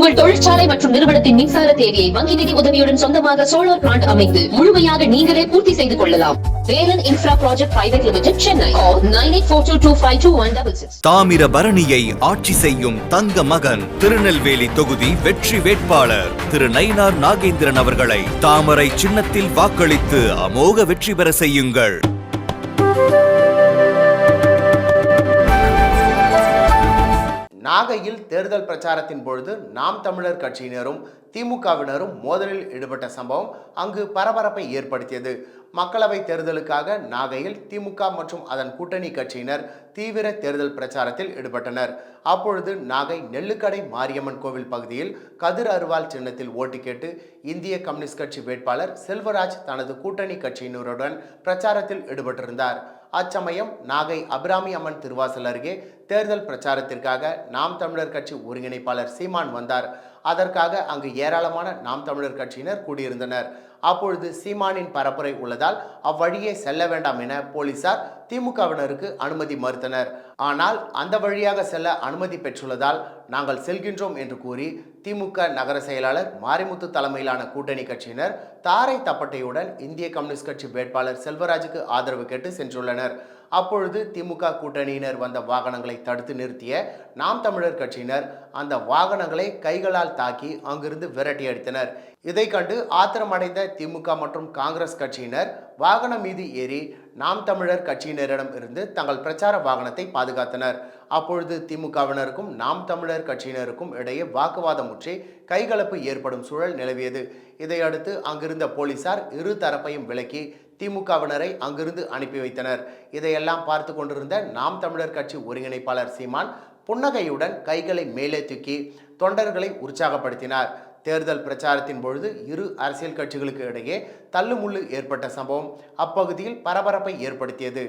உங்கள் தொழிற்சாலை மற்றும் நிறுவனத்தின் மின்சார தேவையை வங்கி நிதி உதவியுடன் சொந்தமாக சோலார் பிளான்ட் அமைத்து முழுமையாக நீங்களே பூர்த்தி செய்து கொள்ளலாம். Velan infra project private limited Chennai nine eight four two two five two one double six ஆட்சி செய்யும் தங்க மகன் திருநெல்வேலி தொகுதி வெற்றி வேட்பாளர் திரு நயினார் நாகேந்திரன் அவர்களை தாமரை சின்னத்தில் வாக்களித்து அமோக வெற்றி பெற செய்யுங்கள். நாகையில் தேர்தல் பிரச்சாரத்தின் பொழுது நாம் தமிழர் கட்சியினரும் திமுகவினரும் மோதலில் ஈடுபட்ட சம்பவம் அங்கு பரபரப்பை ஏற்படுத்தியது. மக்களவை தேர்தலுக்காக நாகையில் திமுக மற்றும் அதன் கூட்டணி கட்சியினர் தீவிர தேர்தல் பிரச்சாரத்தில் ஈடுபட்டனர். அப்பொழுது நாகை நெல்லுக்கடை மாரியம்மன் கோவில் பகுதியில் கதிர் அருவாள் சின்னத்தில் ஓட்டு கேட்டு இந்திய கம்யூனிஸ்ட் கட்சி வேட்பாளர் செல்வராஜ் தனது கூட்டணி கட்சியினருடன் பிரச்சாரத்தில் ஈடுபட்டிருந்தார். அச்சமயம் நாகை அபிராமி அம்மன் திருவாசல் அருகே தேர்தல் பிரச்சாரத்திற்காக நாம் தமிழர் கட்சி ஒருங்கிணைப்பாளர் சீமான் வந்தார். அதற்காக அங்கு ஏராளமான நாம் தமிழர் கட்சியினர் கூடியிருந்தனர். அப்பொழுது சீமானின் பரப்புரை உள்ளதால் அவ்வழியே செல்ல வேண்டாம் என போலீசார் திமுகவினருக்கு அனுமதி மறுத்தனர். ஆனால் அந்த வழியாக செல்ல அனுமதி பெற்றுள்ளதால் நாங்கள் செல்கின்றோம் என்று கூறி திமுக நகர செயலாளர் மாரிமுத்து தலைமையிலான கூட்டணி கட்சியினர் தாரை தப்பட்டையுடன் இந்திய கம்யூனிஸ்ட் கட்சி வேட்பாளர் செல்வராஜுக்கு ஆதரவு கேட்டு சென்றுள்ளனர். அப்பொழுது திமுக கூட்டணியினர் வந்த வாகனங்களை தடுத்து நிறுத்திய நாம் தமிழர் கட்சியினர் அந்த வாகனங்களை கைகளால் தாக்கி அங்கிருந்து விரட்டி அடித்தனர். இதை கண்டு ஆத்திரமடைந்த திமுக மற்றும் காங்கிரஸ் கட்சியினர் வாகனம் மீது ஏறி நாம் தமிழர் கட்சியினரிடம் இருந்து தங்கள் பிரச்சார வாகனத்தை பாதுகாத்தனர். அப்பொழுது திமுகவினருக்கும் நாம் தமிழர் கட்சியினருக்கும் இடையே வாக்குவாதம் முற்றி கைகலப்பு ஏற்படும் சூழல் நிலவியது. இதையடுத்து அங்கிருந்த போலீசார் இரு தரப்பையும் விலக்கி திமுகவினரை அங்கிருந்து அனுப்பி வைத்தனர். இதையெல்லாம் பார்த்து கொண்டிருந்த நாம் தமிழர் கட்சி ஒருங்கிணைப்பாளர் சீமான் புன்னகையுடன் கைகளை மேலே தூக்கி தொண்டர்களை உற்சாகப்படுத்தினார். தேர்தல் பிரச்சாரத்தின் பொழுது இரு அரசியல் கட்சிகளுக்கு இடையே தள்ளுமுள்ளு ஏற்பட்ட சம்பவம் அப்பகுதியில் பரபரப்பை ஏற்படுத்தியது.